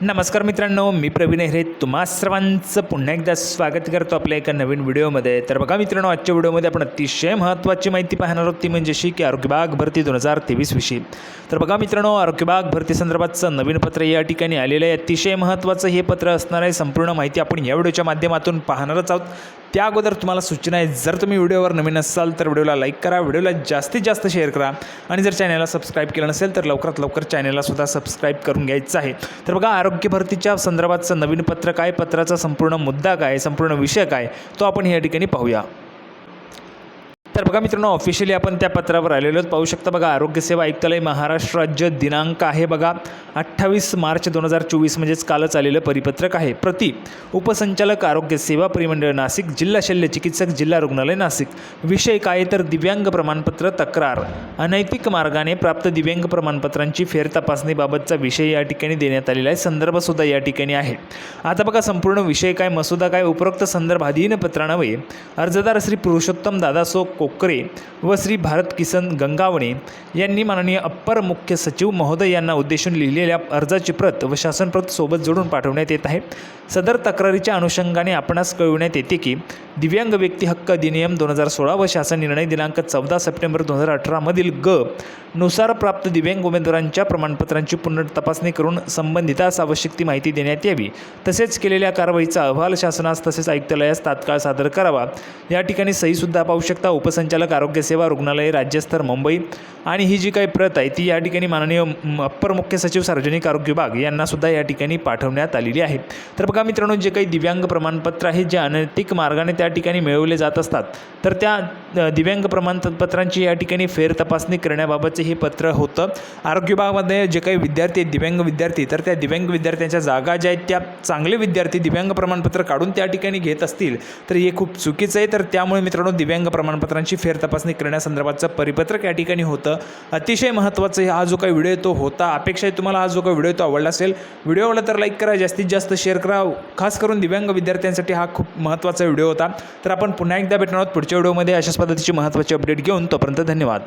नमस्कार मित्रांनो मी प्रवीण हेरे. तुम्हा सर्वांचं पुन्हा एकदा स्वागत करतो आपल्या एका नवीन व्हिडिओमध्ये. तर बघा मित्रांनो आजच्या व्हिडिओमध्ये आपण अतिशय महत्त्वाची माहिती पाहणार आहोत. ती म्हणजे अशी की आरोग्यबाग भरती दोन हजार तेवीसविषयी तर बघा मित्रांनो आरोग्यबाग भरती संदर्भातचं नवीन पत्र या ठिकाणी आलेलं आहे. अतिशय महत्त्वाचं हे पत्र असणार आहे. संपूर्ण माहिती आपण या व्हिडिओच्या माध्यमातून पाहणारच आहोत. त्या अगोदर तुम्हाला सूचना आहे जर तुम्ही व्हिडिओवर नवीन असाल तर व्हिडिओला लाईक करा व्हिडिओला जास्तीत जास्त शेअर करा. आणि जर चॅनलला सबस्क्राईब केलं नसेल तर लवकरात लवकर चॅनलला सुद्धा सबस्क्राईब करून घ्यायचं आहे. तर बघा आरोग्य भरतीच्या संदर्भातचं नवीन पत्र काय? पत्राचा संपूर्ण मुद्दा काय? संपूर्ण विषय काय? तो आपण या ठिकाणी पाहूया. तर बघा मित्रांनो ऑफिशियली आपण त्या पत्रावर आलेलो पाहू शकता बघा आरोग्य सेवा आयुक्तालय महाराष्ट्र राज्य दिनांक आहे बघा अठ्ठावीस मार्च दोन हजार चोवीस म्हणजेच कालच आलेलं परिपत्रक आहे. प्रति उपसंचालक आरोग्य सेवा परिमंडळ नाशिक जिल्हा शल्य चिकित्सक जिल्हा रुग्णालय नाशिक. विषय काय तर दिव्यांग प्रमाणपत्र तक्रार. अनैतिक मार्गाने प्राप्त दिव्यांग प्रमाणपत्रांची फेर तपासणीबाबतचा विषय या ठिकाणी देण्यात आलेला आहे. संदर्भसुद्धा या ठिकाणी आहे. आता बघा संपूर्ण विषय काय मसुदा काय उपरोक्त संदर्भाधीन पत्रानवे अर्जदार श्री पुरुषोत्तम दादासो ಕೊಕ್ರಿ व श्री भारत किसन गंगावणे यांनी माननीय अप्पर मुख्य सचिव महोदय यांना उद्देशून लिहिलेल्या अर्जाची प्रत व शासनप्रत सोबत जोडून पाठवण्यात येत आहे. सदर तक्रारीच्या अनुषंगाने आपणास कळविण्यात येते की दिव्यांग व्यक्ती हक्क अधिनियम दोन हजार सोळा व शासन निर्णय दिनांक चौदा सप्टेंबर दोन हजार अठरामधील ग नुसार प्राप्त दिव्यांग उमेदवारांच्या प्रमाणपत्रांची पुनर्तपासणी करून संबंधितास आवश्यक ती माहिती देण्यात यावी. तसेच केलेल्या कारवाईचा अहवाल शासनास तसेच आयुक्तालयास तात्काळ सादर करावा. या ठिकाणी सहीसुद्धा पाहू शकता. उपसंचालक आरोग्य सेवा रुग्णालय राज्यस्तर मुंबई आणि ही जी काही प्रत आहे ती या ठिकाणी माननीय अप्पर मुख्य सचिव सार्वजनिक आरोग्य विभाग यांनासुद्धा या ठिकाणी पाठवण्यात आलेली आहे. तर बघा मित्रांनो जे काही दिव्यांग प्रमाणपत्र आहेत जे अनैतिक मार्गाने त्या ठिकाणी मिळवले जात असतात तर त्या दिव्यांग प्रमाणपत्रांची या ठिकाणी फेर तपासणी करण्याबाबतचे हे पत्र होतं. आरोग्य विभागामध्ये जे काही विद्यार्थी आहेत दिव्यांग विद्यार्थी तर त्या दिव्यांग विद्यार्थ्यांच्या जागा ज्या आहेत त्या चांगले विद्यार्थी दिव्यांग प्रमाणपत्र काढून त्या ठिकाणी घेत असतील तर हे खूप चुकीचं आहे. तर त्यामुळे मित्रांनो दिव्यांग प्रमाणपत्रांची फेर तपासणी करण्यासंदर्भातचं परिपत्रक या ठिकाणी होतं. अतिशय महत्त्वाचं हा जो काही व्हिडिओ तो होता. अपेक्षा आहे तुम्हाला हा जो काही व्हिडिओ तो आवडला असेल. व्हिडिओ आवडला तर लाईक करा जास्तीत जास्त शेअर करा. खास करून दिव्यांग विद्यार्थ्यांसाठी हा खूप महत्त्वाचा व्हिडिओ होता. तर आपण पुन्हा एकदा भेटणार आहोत पुढच्या व्हिडिओमध्ये. अशाच पद्धतीची महत्त्वाची अपडेट घेऊन तोपर्यंत धन्यवाद.